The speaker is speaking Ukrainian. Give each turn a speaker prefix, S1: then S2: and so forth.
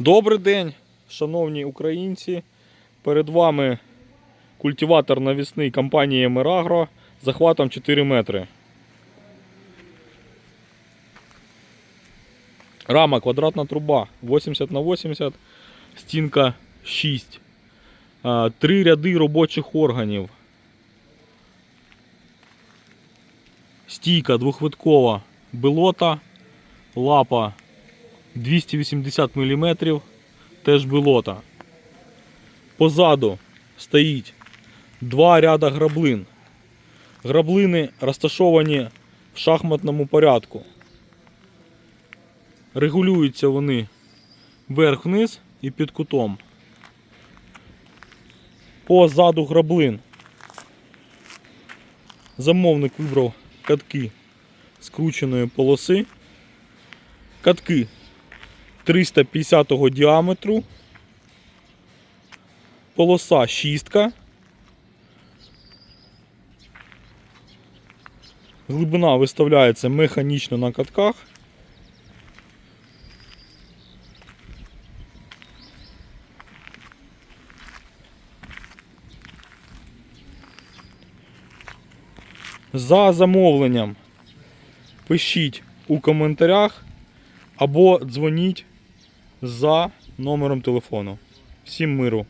S1: Добрий день, шановні українці. Перед вами культиватор навісний компанії Мерагро захватом 4 метри. Рама квадратна труба 80 на 80, стінка 6. А, Три ряди робочих органів. Стійка двохвиткова белота, лапа 280 мм, теж белота. Позаду стоїть два ряда граблин. Граблини розташовані в шахматному порядку. Регулюються вони вверх-вниз і під кутом. Позаду граблин. Замовник вибрав катки скрученої полоси. Катки 350 діаметру. Полоса шістка. Глибина виставляється механічно на катках. За замовленням пишіть у коментарях або дзвоніть за номером телефону. Всім миру!